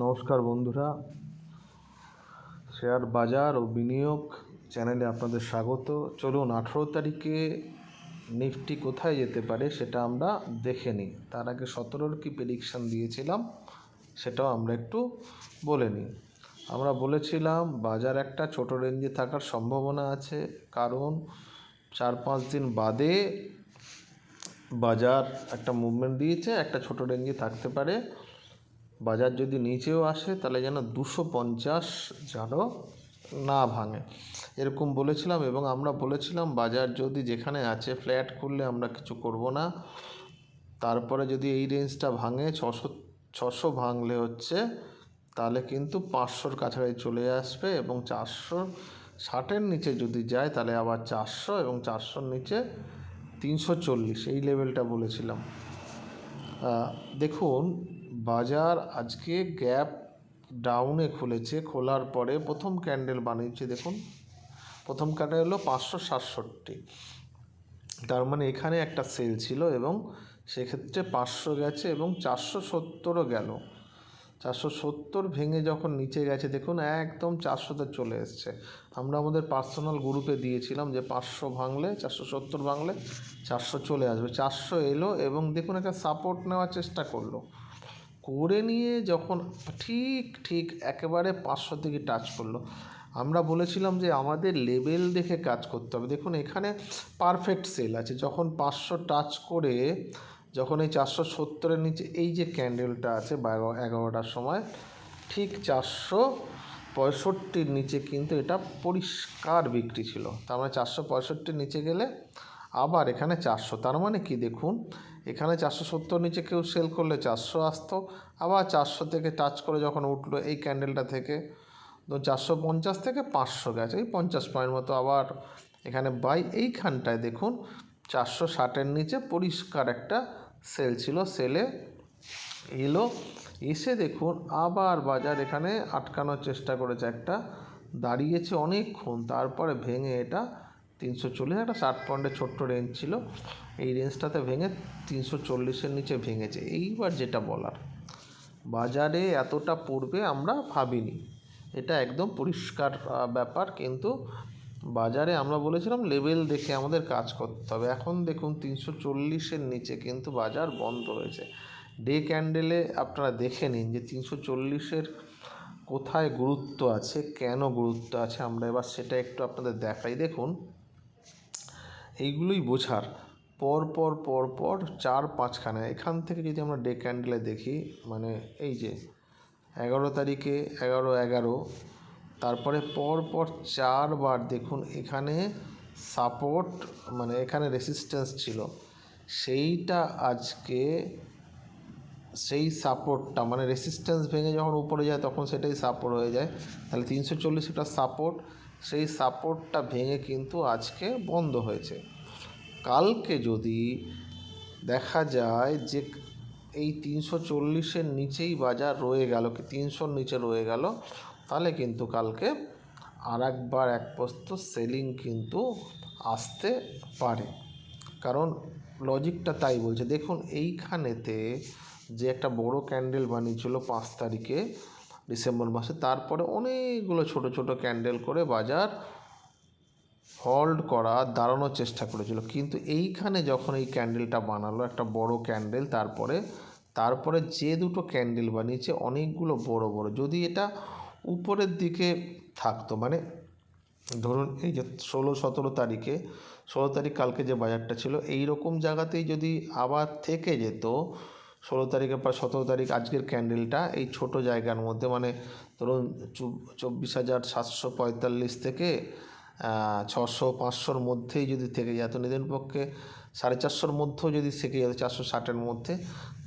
নমস্কার বন্ধুরা। শেয়ার বাজার ও বিনিয়োগ চ্যানেলে আপনাদের স্বাগত। চলুন, আঠেরো তারিখে নিফটি কোথায় যেতে পারে সেটা আমরা দেখে নিই। তার আগে সতেরোর কি প্রেডিকশান দিয়েছিলাম সেটাও আমরা একটু বলে নিই। আমরা বলেছিলাম, বাজার একটা ছোট রেঞ্জে থাকার সম্ভাবনা আছে। কারণ চার পাঁচ দিন বাদে বাজার একটা মুভমেন্ট দিয়েছে, একটা ছোট রেঞ্জে থাকতে পারে। বাজার যদি নিচেও আসে, তাহলে যেন দুশো পঞ্চাশ যেন না ভাঙে। এরকম বলেছিলাম এবং আমরা বলেছিলাম, বাজার যদি যেখানে আছে ফ্ল্যাট করলে আমরা কিছু করব না। তারপরে যদি এই রেঞ্জটা ভাঙে, ছশো ছশো ভাঙলে হচ্ছে, তাহলে কিন্তু পাঁচশোর কাছাকাছি চলে আসবে এবং চারশো ষাটের নিচে যদি যায়, তাহলে আবার চারশো এবং চারশোর নিচে তিনশো চল্লিশ। এই লেভেলটা বলেছিলাম। দেখুন বাজার আজকে গ্যাপ ডাউনে খুলেছে, খোলার পরে প্রথম ক্যান্ডেল বানিয়েছে, দেখুন। প্রথম ক্যান্ডেল হলো পাঁচশো সাতষট্টি। তার মানে এখানে একটা সেল ছিল এবং সেক্ষেত্রে পাঁচশো গেছে এবং চারশো সত্তরও গেল। চারশো সত্তর ভেঙে যখন নিচে গেছে, দেখুন, একদম চারশোতে চলে এসছে। আমরা আমাদের পার্সোনাল গ্রুপে দিয়েছিলাম যে পাঁচশো ভাঙলে, চারশো সত্তর ভাঙলে চারশো চলে আসবে, চারশো এলো এবং দেখুন একটা সাপোর্ট নেওয়ার চেষ্টা করল। করে নিয়ে যখন ঠিক ঠিক একেবারে পাঁচশো থেকে টাচ করল, আমরা বলেছিলাম যে আমাদের লেভেল দেখে কাজ করতে হবে। দেখুন, এখানে পারফেক্ট সেল আছে। যখন পাঁচশো টাচ করে, যখন এই চারশো সত্তরের নিচে, এই যে ক্যান্ডেলটা আছে বা এগারো- এগারোটার সময়, ঠিক চারশো পঁয়ষট্টির নিচে কিন্তু এটা পরিষ্কার বিক্রি ছিল। তার মানে চারশো পঁয়ষট্টির নিচে গেলে আবার এখানে চারশো। তার মানে কি? দেখুন এখানে চারশো সত্তর নিচে কেউ সেল করলে চারশো আসতো, আবার চারশো থেকে টাচ করে যখন উঠল এই ক্যান্ডেলটা থেকে, তো চারশো পঞ্চাশ থেকে পাঁচশো গেছে, এই পঞ্চাশ পয়েন্ট মতো। আবার এখানে বাই এইখানটায় দেখুন, চারশো ষাটের নিচে পরিষ্কার একটা সেল ছিল সেলে এলো, এসে দেখুন আবার বাজার এখানে আটকানোর চেষ্টা করেছে একটা, দাঁড়িয়েছে অনেকক্ষণ, তারপরে ভেঙে এটা তিনশো চল্লিশ, একটা ষাট পয়েন্টের ছোট্ট রেঞ্জ ছিল। এই রেঞ্জটাতে ভেঙে তিনশো চল্লিশের নিচে ভেঙেছে। এইবার যেটা বলার, বাজারে এতটা পড়বে আমরা ভাবিনি। এটা একদম পরিষ্কার ব্যাপার। কিন্তু বাজারে আমরা বলেছিলাম লেভেল দেখে আমাদের কাজ করতে হবে। এখন দেখুন তিনশো চল্লিশের নিচে কিন্তু বাজার বন্ধ হয়েছে ডে ক্যান্ডেলে আপনারা দেখে নিন যে তিনশো চল্লিশের কোথায় গুরুত্ব আছে, কেন গুরুত্ব আছে? আমরা এবার সেটা একটু আপনাদের দেখাই। দেখুন এইগুলোই বোঝার। পর পর পর পর চার পাঁচখানে। এখান থেকে যদি আমরা ডে ক্যান্ডেলে দেখি মানে এই যে এগারো তারিখে এগারো এগারো, তারপরে পর পর চারবার দেখুন এখানে সাপোর্ট মানে এখানে রেসিস্ট্যান্স ছিল। সেইটা আজকে সেই সাপোর্টটা মানে রেসিস্ট্যান্স ভেঙে যখন উপরে যায়, তখন সেটাই সাপোর্ট হয়ে যায়। তাহলে তিনশো চল্লিশ সাপোর্ট সেই সাপোর্টটা ভেঙে কিন্তু আজকে বন্ধ হয়েছে। কালকে যদি দেখা যায় যে এই তিনশো চল্লিশের নিচেই বাজার রয়ে গেল, কি তিনশোর নিচে রয়ে গেল, তাহলে কিন্তু কালকে আর একবার এক পোস্ত সেলিং কিন্তু আসতে পারে। কারণ লজিকটা তাই বলছে। দেখুন, এইখানেতে যে একটা বড় ক্যান্ডেল বানিয়েছিল পাঁচ তারিখে ডিসেম্বর মাসে। তারপরে অনেকগুলো ছোট ছোট ক্যান্ডেল করে বাজার হল্ড করা, দাঁড়ানোর চেষ্টা করেছিল। কিন্তু এইখানে যখন এই ক্যান্ডেলটা বানালো, একটা বড় ক্যান্ডেল, তারপরে তারপরে যে দুটো ক্যান্ডেল বানিয়েছে, অনেকগুলো বড় বড়। যদি এটা উপরের দিকে থাকতো মানে ধরুন এই যে ষোলো সতেরো তারিখে, ষোলো তারিখ কালকে যে বাজারটা ছিল এই রকম জায়গাতেই যদি আবার থেকে যেত ষোলো তারিখের পর সতেরো তারিখ আজকের ক্যান্ডেলটা। এই ছোট জায়গার মধ্যে মানে ধরুন চব্বিশ হাজার সাতশো পঁয়তাল্লিশ থেকে ছশো পাঁচশোর মধ্যেই যদি থেকে যেত নিজের পক্ষে সাড়ে চারশোর মধ্যেও যদি থেকে যেত চারশো ষাটের মধ্যে,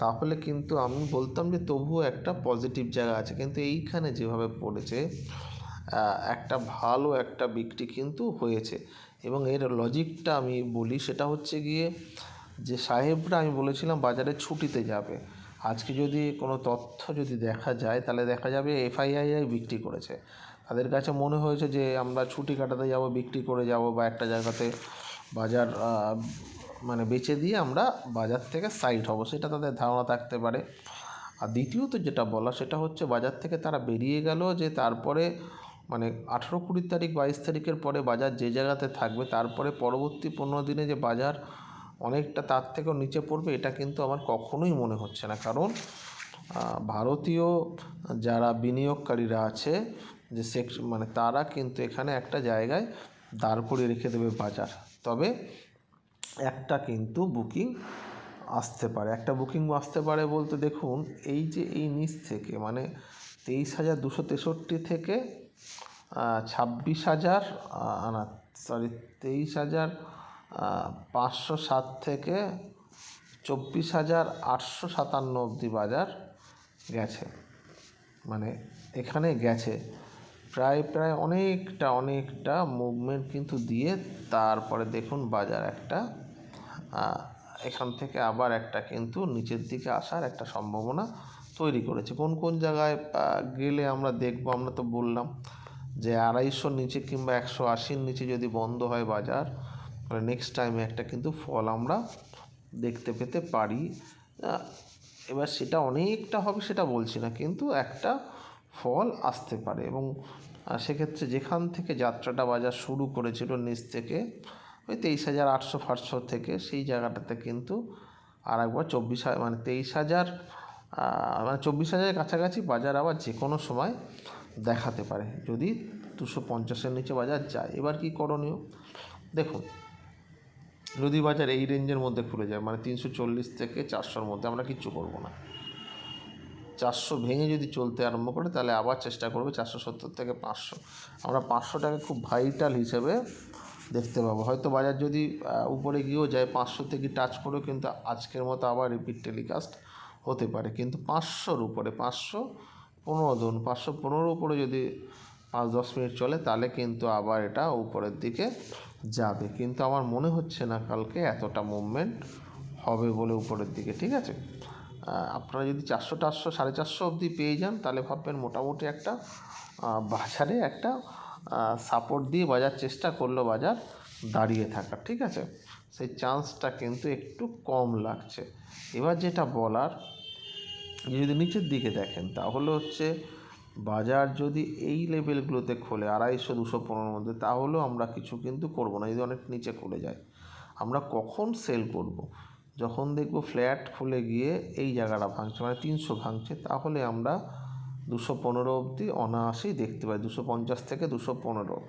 তাহলে কিন্তু আমি বলতাম যে তবুও একটা পজিটিভ জায়গা আছে। কিন্তু এইখানে যেভাবে পড়েছে একটা ভালো একটা বিক্রি কিন্তু হয়েছে। এবং এর লজিকটা আমি বলি, সেটা হচ্ছে গিয়ে যে সাহেবরা আমি বলেছিলাম বাজারে ছুটিতে যাবে। আজকে যদি কোনো তথ্য যদি দেখা যায়, তাহলে দেখা যাবে এফআইআই বিক্রি করেছে। তাদের কাছে মনে হয়েছে যে আমরা ছুটি কাটাতে যাব, বিক্রি করে যাব বা একটা জায়গাতে বাজার মানে বেচে দিয়ে আমরা বাজার থেকে সাইড হব। সেটা তাদের ধারণা থাকতে পারে। আর দ্বিতীয়ত যেটা বলা, সেটা হচ্ছে বাজার থেকে তারা বেরিয়ে গেল যে তারপরে মানে আঠেরো কুড়ি তারিখ বাইশ তারিখের পরে বাজার যে জায়গাতে থাকবে, তারপরে পরবর্তী পনেরো দিনে যে বাজার অনেকটা তার থেকেও নিচে পড়বে এটা কিন্তু আমার কখনোই মনে হচ্ছে না। কারণ ভারতীয় যারা বিনিয়োগকারীরা আছে যে সেক মানে তারা কিন্তু এখানে একটা জায়গায় দাঁড় করিয়ে রেখে দেবে বাজার। তবে একটা কিন্তু বুকিং আসতে পারে। একটা বুকিং আসতে পারে বলতে দেখুন এই যে এই নিচ থেকে মানে তেইশ হাজার দুশো তেষট্টি থেকে ছাব্বিশ হাজার আহ, না সরি তেইশ হাজার পাঁচশো সাত থেকে চব্বিশ হাজার আটশো সাতান্ন অবধি বাজার গেছে। মানে এখানে গেছে। প্রায় প্রায় অনেকটা অনেকটা মুভমেন্ট কিন্তু দিয়ে তারপরে দেখুন বাজার একটা এখান থেকে আবার একটা কিন্তু নিচের দিকে আসার একটা সম্ভাবনা তৈরি করেছে। কোন কোন জায়গায় গেলে আমরা দেখব? আমরা তো বললাম যে আড়াইশোর নিচে কিংবা একশো আশির নিচে যদি বন্ধ হয় বাজার তাহলে নেক্সট টাইমে একটা কিন্তু ফল আমরা দেখতে পেতে পারি। এবার সেটা অনেকটা হবে সেটা বলছি না, কিন্তু একটা ফল আসতে পারে এবং সেক্ষেত্রে যেখান থেকে যাত্রাটা বাজার শুরু করেছিল নিচ থেকে, ওই তেইশ হাজার আটশো ফাটশো থেকে সেই জায়গাটাতে কিন্তু আর একবার চব্বিশ মানে তেইশ হাজার মানে চব্বিশ হাজারের কাছাকাছি বাজার আবার যে কোনো সময় দেখাতে পারে, যদি দুশো পঞ্চাশের নিচে বাজার যায়। এবার কি করণীয়? দেখুন যদি বাজার এই রেঞ্জের মধ্যে খুলে যায় মানে তিনশো চল্লিশ থেকে চারশোর মধ্যে আমরা কিচ্ছু করব না। চারশো ভেঙে যদি চলতে আরম্ভ করে, তাহলে আবার চেষ্টা করবে চারশো সত্তর থেকে পাঁচশো। আমরা পাঁচশোটাকে খুব ভাইটাল হিসেবে দেখতে পাবো। হয়তো বাজার যদি উপরে গিয়েও যায় পাঁচশো থেকে টাচ করেও কিন্তু আজকের মতো আবার রিপিট টেলিকাস্ট হতে পারে। কিন্তু পাঁচশোর উপরে, পাঁচশো পনেরো ধরুন, পাঁচশো পনেরোর উপরে যদি পাঁচ দশ মিনিট চলে, তাহলে কিন্তু আবার এটা উপরের দিকে যাবে। কিন্তু আমার মনে হচ্ছে না কালকে এতটা মুভমেন্ট হবে বলে উপরের দিকে, ঠিক আছে? আপনারা যদি চারশো টারশো, সাড়ে চারশো অবধি পেয়ে যান, তাহলে ভাববেন মোটামুটি একটা বাজারে একটা সাপোর্ট দিয়ে বাজার চেষ্টা করল বাজার দাঁড়িয়ে থাকার, ঠিক আছে? সেই চান্সটা কিন্তু একটু কম লাগছে। এবার যেটা বলার, যদি নিচের দিকে দেখেন, তাহলে হচ্ছে বাজার যদি এই লেভেলগুলোতে খোলে, আড়াইশো, দুশো পনেরোর মধ্যে, তাহলেও আমরা কিছু কিন্তু করব না, যদি অনেক নিচে খুলে যায়। আমরা কখন সেল করব? যখন দেখব ফ্ল্যাট খুলে গিয়ে এই জায়গাটা ভাঙছে মানে তিনশো ভাঙছে, তাহলে আমরা দুশো পনেরো অবধি অনায়াসেই দেখতে পাই, দুশো পঞ্চাশ থেকে দুশো পনেরো।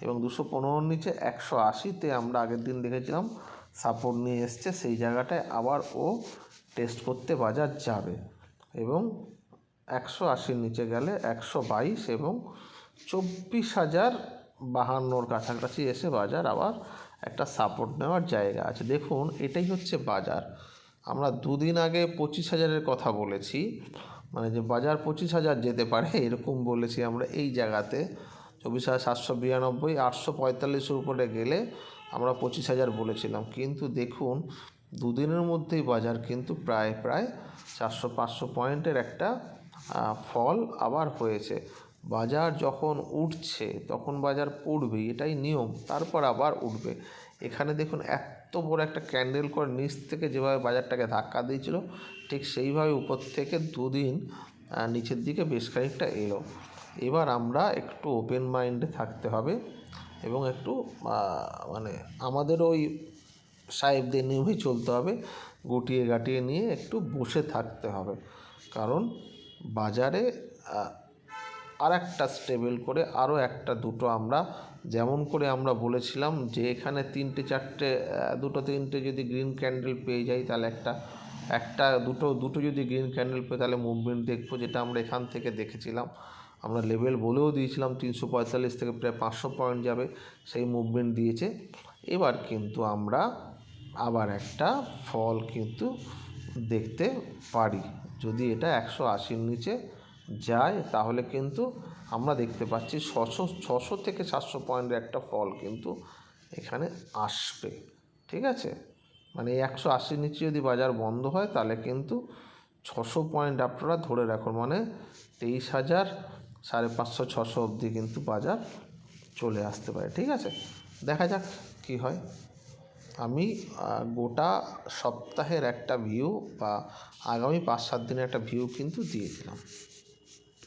এবং দুশো পনেরোর নিচে একশো আশিতে আমরা আগের দিন দেখেছিলাম সাপোর্ট নিয়ে এসছে, সেই জায়গাটায় আবার ও টেস্ট করতে বাজার যাবে। এবং একশো আশির নিচে গেলে একশো বাইশ এবং চব্বিশ হাজার বাহান্নর কাছাকাছি এসে বাজার আবার একটা সাপোর্ট নেওয়ার জায়গা আছে। দেখুন, এটাই হচ্ছে বাজার। আমরা দুদিন আগে পঁচিশ হাজারের কথা বলেছি মানে যে বাজার পঁচিশ হাজার যেতে পারে এরকম বলেছি আমরা এই জায়গাতে। চব্বিশ হাজার সাতশো বিরানব্বই, আটশো পঁয়তাল্লিশের উপরে গেলে আমরা পঁচিশ হাজার বলেছিলাম। কিন্তু দেখুন, দুদিনের মধ্যেই বাজার কিন্তু প্রায় প্রায় চারশো পাঁচশো পয়েন্টের একটা ফল আবার হয়েছে। বাজার যখন উঠছে, তখন বাজার পড়বেই এটাই নিয়ম, তারপর আবার উঠবে। এখানে দেখুন, এত বড় একটা ক্যান্ডেল করে নিচ থেকে যেভাবে বাজারটাকে ধাক্কা দিয়েছিল, ঠিক সেইভাবে উপর থেকে দুদিন নিচের দিকে বেশ খানিকটা এলো। এবার আমরা একটু ওপেন মাইন্ডে থাকতে হবে এবং একটু মানে আমাদের ওই সাহেবদের নিয়মেই চলতে হবে গুটিয়ে গাটিয়ে নিয়ে একটু বসে থাকতে হবে। কারণ বাজারে আর একটা স্টেবল করে আরও একটা দুটো আমরা, যেমন করে আমরা বলেছিলাম যে এখানে তিনটে চারটে দুটো তিনটে যদি গ্রিন ক্যান্ডেল পেয়ে যাই তাহলে একটা একটা দুটো দুটো যদি গ্রিন ক্যান্ডেল পেয়ে তাহলে মুভমেন্ট দেখব যেটা আমরা এখান থেকে দেখেছিলাম। আমরা লেভেল বলেও দিয়েছিলাম তিনশো পঁয়তাল্লিশ থেকে প্রায় পাঁচশো পয়েন্ট যাবে, সেই মুভমেন্ট দিয়েছে। এবার কিন্তু আমরা আবার একটা ফল কিন্তু দেখতে পারি। যদি এটা একশো আশির নিচে যায়, তাহলে কিন্তু আমরা দেখতে পাচ্ছি ছশো ছশো থেকে সাতশো পয়েন্টের একটা ফল কিন্তু এখানে আসবে। ঠিক আছে? মানে একশো আশির নিচে যদি বাজার বন্ধ হয়, তাহলে কিন্তু ছশো পয়েন্ট আপনারা ধরে রাখুন মানে তেইশ হাজার সাড়ে পাঁচশো, ছশো অবধি কিন্তু বাজার চলে আসতে পারে। ঠিক আছে? দেখা যাক কি হয়। আমি গোটা সপ্তাহের একটা ভিউ বা আগামী পাঁচ সাত দিনের একটা ভিউ কিন্তু দিয়েছিলাম